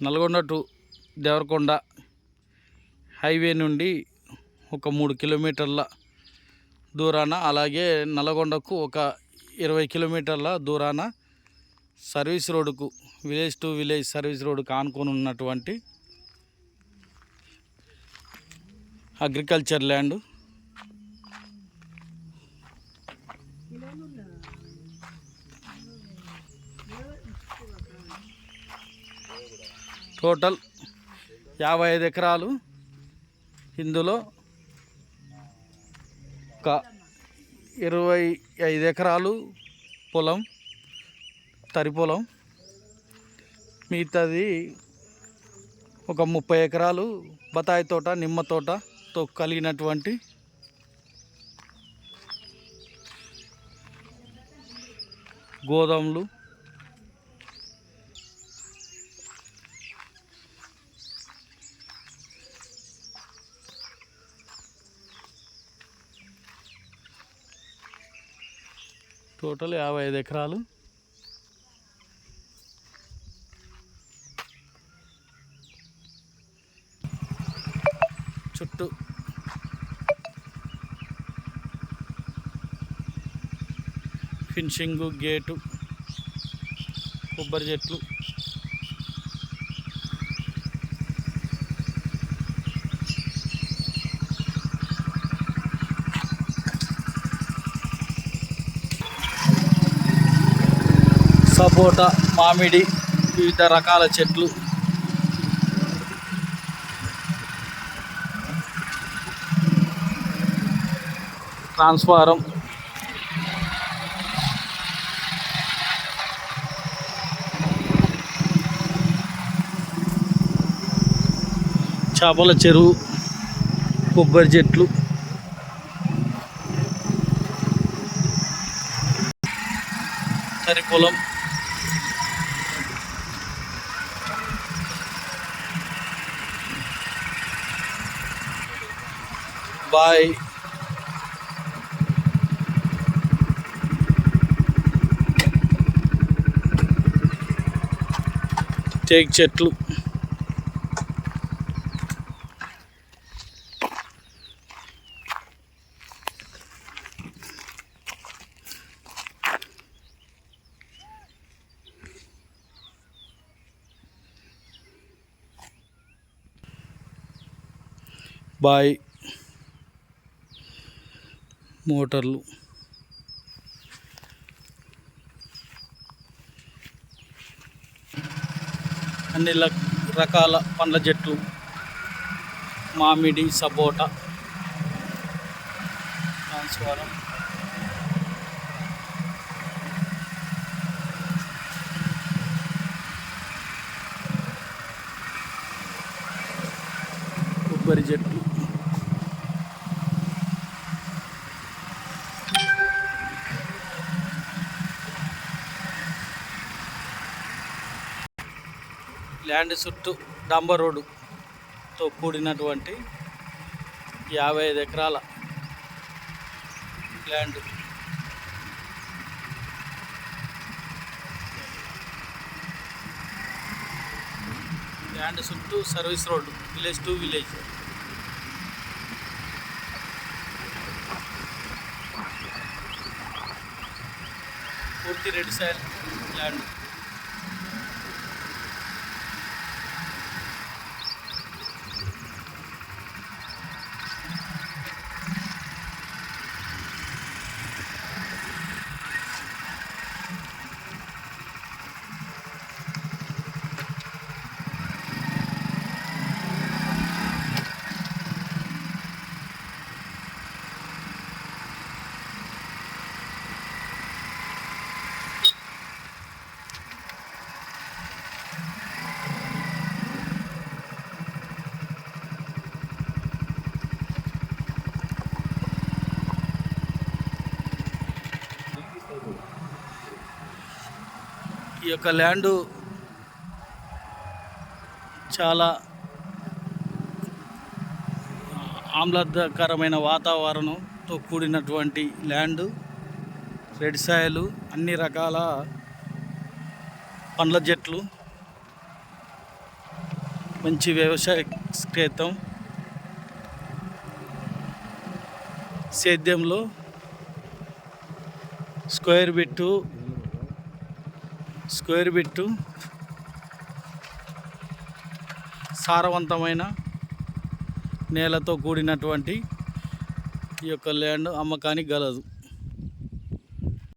Nalgonda to Devarakonda highway నుండి ఒక మూడు కిలోమీటర్ల దూరాన అలాగే నల్గొండకు ఒక ఇరవై కిలోమీటర్ల దూరాన సర్వీస్ రోడ్డుకు విలేజ్ టు విలేజ్ సర్వీస్ రోడ్డుకు ఆనుకొని ఉన్నటువంటి అగ్రికల్చర్ ల్యాండ్. టోటల్ యాభై ఐదు ఎకరాలు ఇందులో ఒక ఇరవై ఐదు ఎకరాలు పొలం తరి పొలం. మిగతాది ఒక ముప్పై ఎకరాలు బత్తాయి తోట నిమ్మ తోటతో కలిగినటువంటి గోదాములు టోటల్ యాభై ఐదు ఎకరాలు. చుట్టూ ఫినిషింగు గేటు కొబ్బరి చెట్లు. సపోటా మామిడి వివిధ రకాల చెట్లు. ట్రాన్స్ఫారం. చేపల చెరువు కొబ్బరి చెట్లు. తరి పొలం. బాయ్ టేక్ చెట్లు బాయ్ మోటార్లు. అన్ని రకాల పండ్ల చెట్లు మామిడి సపోటా ట్రాన్స్ఫారం. కొబ్బరి చెట్లు ల్యాండ్ చుట్టూ డాంబర్ రోడ్డుతో కూడినటువంటి యాభై ఐదు ఎకరాల ల్యాండ్. ల్యాండ్ చుట్టూ service road village to village. పూర్తి రెడ్ సైడ్ ల్యాండ్. ఈ యొక్క ల్యాండు చాలా ఆహ్లాదకరమైన వాతావరణంతో కూడినటువంటి ల్యాండు రెడ్ సాయలు అన్ని రకాల పండ్ల చెట్లు మంచి వ్యవసాయ క్షేత్రం. సేద్యంలో స్క్వేర్ బిట్టు స్క్వేర్ బిట్టు సారవంతమైన నేలతో కూడినటువంటి ఈ యొక్క ల్యాండ్ అమ్మకానికి గలదు.